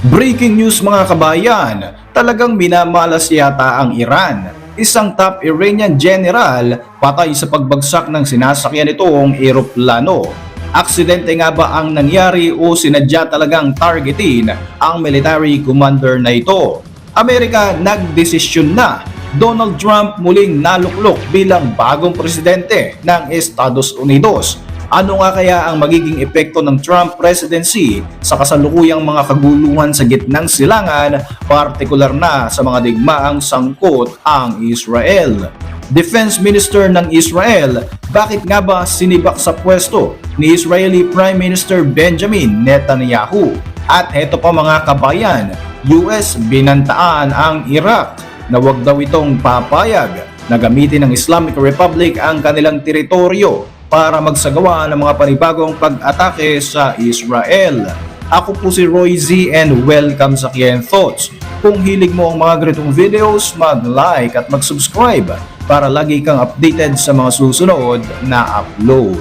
Breaking news mga kabayan, talagang minamalas yata ang Iran. Isang top Iranian general patay sa pagbagsak ng sinasakyan nitong eroplano. Aksidente nga ba ang nangyari o sinadya talagang targetin ang military commander na ito? Amerika nagdesisyon na Donald Trump muling naluklok bilang bagong presidente ng Estados Unidos. Ano nga kaya ang magiging epekto ng Trump presidency sa kasalukuyang mga kaguluhan sa gitnang silangan, partikular na sa mga digmaang sangkot ang Israel? Defense Minister ng Israel, bakit nga ba sinibak sa pwesto ni Israeli Prime Minister Benjamin Netanyahu? At heto pa mga kabayan, US binantaan ang Iraq na wag daw itong papayag na gamitin ng Islamic Republic ang kanilang teritoryo para magsagawa ng mga panibagong pag-atake sa Israel. Ako po si Roy Z and welcome sa Kien Thoughts. Kung hilig mo ang mga ganitong videos, mag-like at mag-subscribe para lagi kang updated sa mga susunod na upload.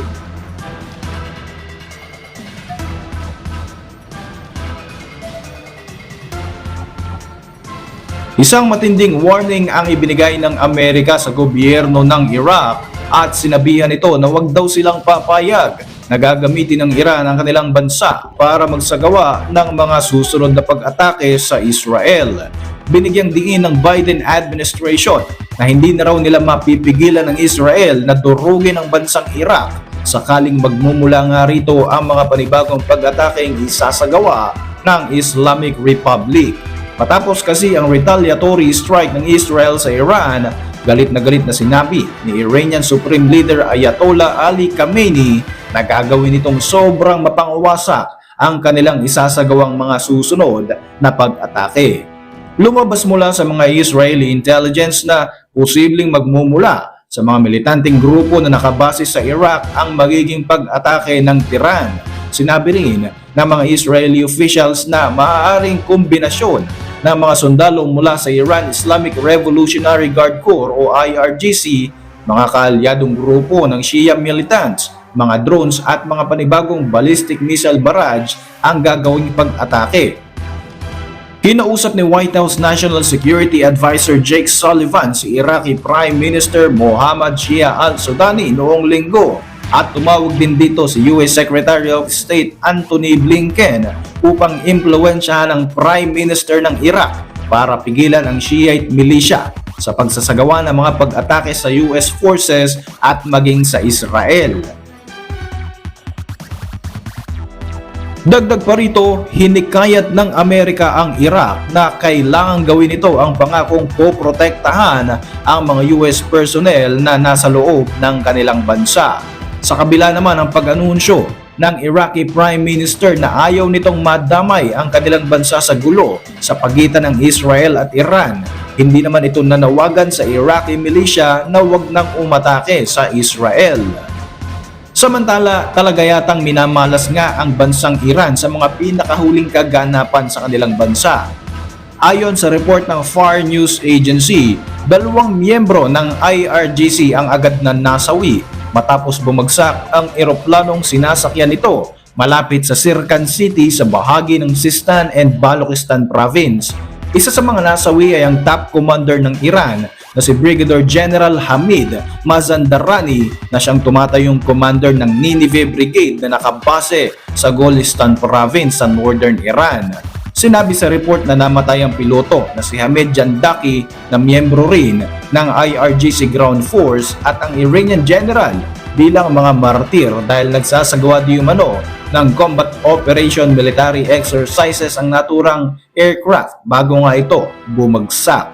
Isang matinding warning ang ibinigay ng Amerika sa gobyerno ng Iraq at sinabihan ito na wag daw silang papayag na gagamitin ng Iran ang kanilang bansa para magsagawa ng mga susunod na pag-atake sa Israel. Binigyang diin ng Biden administration na hindi na raw nila mapipigilan ng Israel na durugin ang bansang Iraq sakaling magmumula nga rito ang mga panibagong pag-atake isasagawa ng Islamic Republic. Matapos kasi ang retaliatory strike ng Israel sa Iran, galit na galit na sinabi ni Iranian Supreme Leader Ayatollah Ali Khamenei na gagawin itong sobrang mapanguwasak ang kanilang isasagawang mga susunod na pag-atake. Lumabas mula sa mga Israeli intelligence na posibleng magmumula sa mga militanteng grupo na nakabase sa Iraq ang magiging pag-atake ng Tehran. Sinabi rin ng mga Israeli officials na maaaring kombinasyon ng mga sundalo mula sa Iran Islamic Revolutionary Guard Corps o IRGC, mga kaalyadong grupo ng Shia militants, mga drones at mga panibagong ballistic missile barrage ang gagawing pag-atake. Kinausap ni White House National Security Advisor Jake Sullivan si Iraqi Prime Minister Mohammad Shia al-Sudani noong linggo at tumawag din dito si US Secretary of State Anthony Blinken upang impluensyahan ang Prime Minister ng Iraq para pigilan ang Shiite militia sa pagsasagawa ng mga pag-atake sa US forces at maging sa Israel. Dagdag pa rito, hinikayat ng Amerika ang Iraq na kailangan gawin ito ang pangakong poprotektahan ang mga US personnel na nasa loob ng kanilang bansa. Sa kabila naman ang pag-anunsyo ng Iraqi Prime Minister na ayaw nitong madamay ang kanilang bansa sa gulo sa pagitan ng Israel at Iran, hindi naman ito nanawagan sa Iraqi militia na wag nang umatake sa Israel. Samantala, talaga yatang minamalas nga ang bansang Iran sa mga pinakahuling kaganapan sa kanilang bansa. Ayon sa report ng Far News Agency, dalawang miyembro ng IRGC ang agad na nasawi matapos bumagsak ang eroplanong sinasakyan nito malapit sa Sirkan City sa bahagi ng Sistan and Balochistan Province. Isa sa mga nasawi ay ang top commander ng Iran na si Brigadier General Hamid Mazandarani na siyang tumatayong commander ng Nineveh Brigade na nakabase sa Golistan Province sa northern Iran. Sinabi sa report na namatay ang piloto na si Hamid Jandaki na miyembro rin ng IRGC Ground Force at ang Iranian General bilang mga martir dahil nagsasagawa di umano ng combat operation military exercises ang naturang aircraft bago nga ito bumagsak.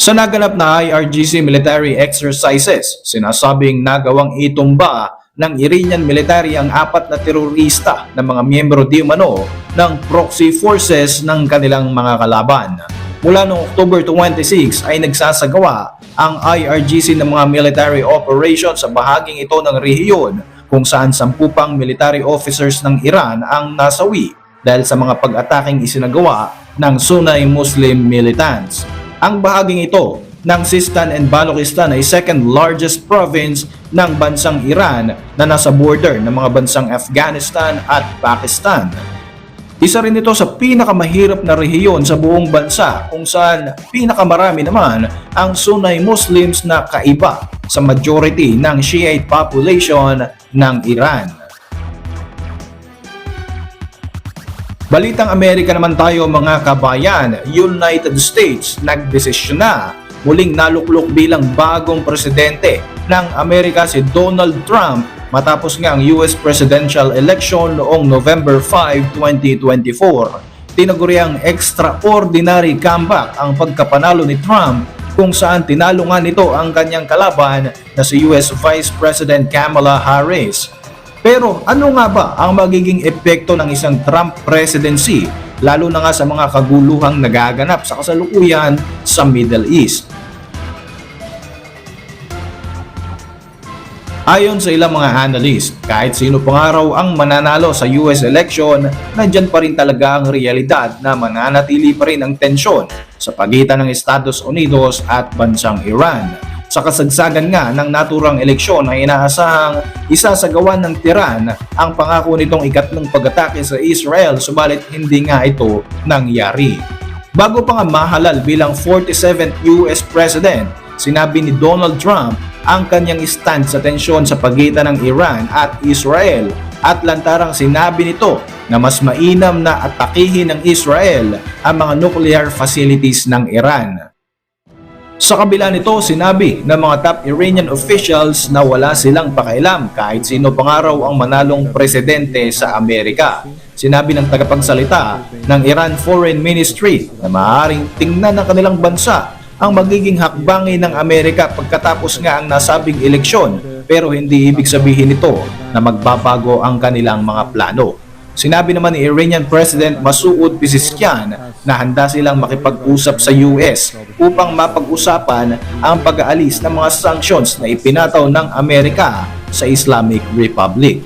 Sa naganap na IRGC military exercises, sinasabing nagawang itumba ng Iranian military ang apat na terorista na mga miyembro di umano ng proxy forces ng kanilang mga kalaban. Mula noong October 26 ay nagsasagawa ang IRGC ng mga military operations sa bahaging ito ng rehiyon kung saan sampu pang military officers ng Iran ang nasawi dahil sa mga pag-ataking isinagawa ng Sunni Muslim militants. Ang bahaging ito ng Sistan and Balochistan ay second largest province ng bansang Iran na nasa border ng mga bansang Afghanistan at Pakistan. Isa rin ito sa pinakamahirap na rehiyon sa buong bansa kung saan pinakamarami naman ang Sunni Muslims na kaiba sa majority ng Shiite population ng Iran. Balitang Amerika naman tayo mga kabayan, United States nagdesisyon na muling naluklok bilang bagong presidente ng Amerika si Donald Trump matapos nga ang US presidential election noong November 5, 2024. Tinaguriang extraordinary comeback ang pagkapanalo ni Trump kung saan tinalo nga nito ang kanyang kalaban na si US Vice President Kamala Harris. Pero ano nga ba ang magiging epekto ng isang Trump presidency lalo na nga sa mga kaguluhang nagaganap sa kasalukuyan sa Middle East? Ayon sa ilang mga analyst, kahit sino pa nga raw ang mananalo sa US election, nandyan pa rin talaga ang realidad na mananatili pa rin ang tensyon sa pagitan ng Estados Unidos at bansang Iran. Sa kasagsagan nga ng naturang eleksyon ay inaasahang isasagawan ng Tiran ang pangako nitong ikatlong pag-atake sa Israel subalit hindi nga ito nangyari. Bago pa nga mahalal bilang 47th US President, sinabi ni Donald Trump ang kanyang stand sa tensyon sa pagitan ng Iran at Israel at lantarang sinabi nito na mas mainam na atakihin ng Israel ang mga nuclear facilities ng Iran. Sa kabila nito, sinabi ng mga top Iranian officials na wala silang pakailam kahit sino pangaraw ang manalong presidente sa Amerika. Sinabi ng tagapagsalita ng Iran Foreign Ministry na maaaring tingnan ng kanilang bansa ang magiging hakbangin ng Amerika pagkatapos nga ang nasabing eleksyon pero hindi ibig sabihin nito na magbabago ang kanilang mga plano. Sinabi naman ni Iranian President Masoud Pezeshkian na handa silang makipag-usap sa US upang mapag-usapan ang pag-aalis ng mga sanctions na ipinataw ng Amerika sa Islamic Republic.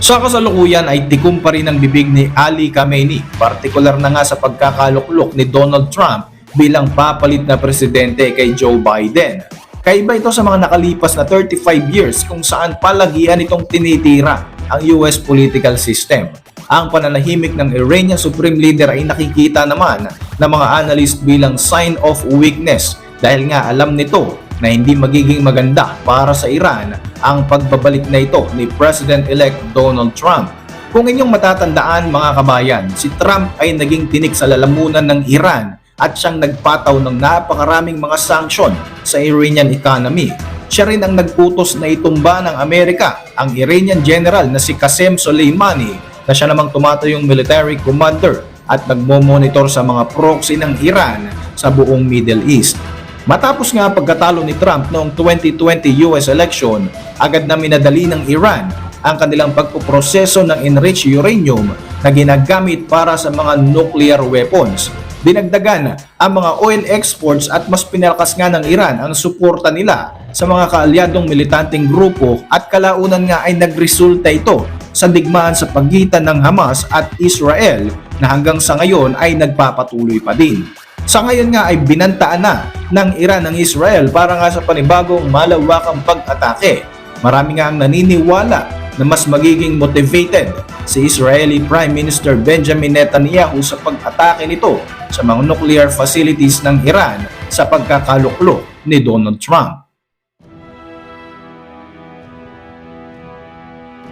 Sa kasalukuyan ay tikom pa rin ang bibig ni Ali Khamenei, partikular na nga sa pagkakaluklok ni Donald Trump bilang papalit na presidente kay Joe Biden. Kaiba ito sa mga nakalipas na 35 years kung saan palagian itong tinitira ang US political system. Ang pananahimik ng Iranian Supreme Leader ay nakikita naman ng mga analyst bilang sign of weakness dahil nga alam nito na hindi magiging maganda para sa Iran ang pagbabalik na ito ni President-elect Donald Trump. Kung inyong matatandaan mga kabayan, si Trump ay naging tinik sa lalamunan ng Iran at siyang nagpataw ng napakaraming mga sanksyon sa Iranian economy. Siya rin ang nagputos na itumba ng Amerika ang Iranian general na si Qasem Soleimani na siya namang tumatayong military commander at nagmo-monitor sa mga proxy ng Iran sa buong Middle East. Matapos nga pagkatalo ni Trump noong 2020 US election, agad na minadali ng Iran ang kanilang pagpuproseso ng enriched uranium na ginagamit para sa mga nuclear weapons. Dinagdagan ang mga oil exports at mas pinalakas nga ng Iran ang suporta nila sa mga kaalyadong militanteng grupo at kalaunan nga ay nagresulta ito sa digmaan sa pagitan ng Hamas at Israel na hanggang sa ngayon ay nagpapatuloy pa din. Sa ngayon nga ay binantaan na ng Iran ang Israel para nga sa panibagong malawakang pag-atake. Marami nga ang naniniwala na mas magiging motivated si Israeli Prime Minister Benjamin Netanyahu sa pag-atake nito sa mga nuclear facilities ng Iran sa pagkakaluklok ni Donald Trump.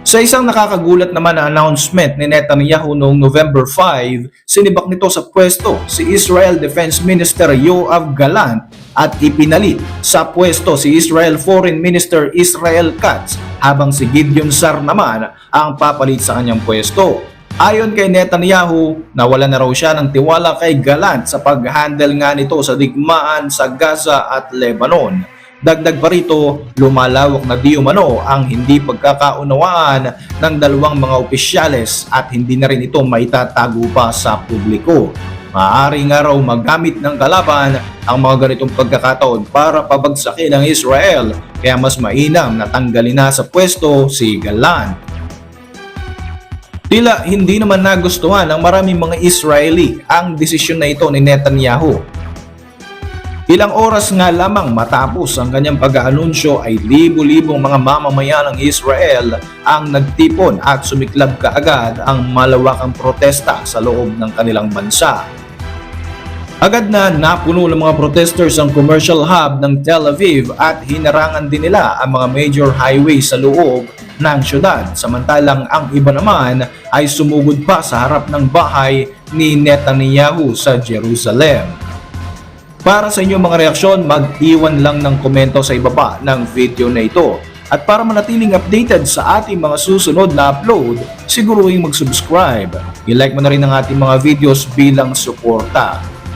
Sa isang nakakagulat naman na announcement ni Netanyahu noong November 5, sinibak nito sa pwesto si Israel Defense Minister Yoav Gallant at ipinalit sa pwesto si Israel Foreign Minister Israel Katz habang si Gideon Sar naman ang papalit sa kanyang pwesto. Ayon kay Netanyahu, nawala na raw siya ng tiwala kay Gallant sa pag-handle nga nito sa digmaan sa Gaza at Lebanon. Dagdag pa rito, lumalawak na di umano ang hindi pagkakaunawaan ng dalawang mga opisyales at hindi na rin ito maitatago pa sa publiko. Maaari nga raw magamit ng kalaban ang mga ganitong pagkakataon para pabagsakin ang Israel kaya mas mainam na tanggalin na sa pwesto si Galan. Tila hindi naman nagustuhan ng maraming mga Israeli ang desisyon na ito ni Netanyahu Ilang oras nga lamang matapos ang kanyang pag-aanunsyo ay libo-libong mga mamamayan ng Israel ang nagtipon at sumiklab kaagad ang malawakang protesta sa loob ng kanilang bansa. Agad na napuno ng mga protesters ang commercial hub ng Tel Aviv at hinarangan din nila ang mga major highway sa loob ng syudad samantalang ang iba naman ay sumugod pa sa harap ng bahay ni Netanyahu sa Jerusalem. Para sa inyong mga reaksyon, mag-iwan lang ng komento sa ibaba ng video na ito. At para manatiling updated sa ating mga susunod na upload, siguruhin mag-subscribe. I-like mo na rin ang ating mga videos bilang suporta.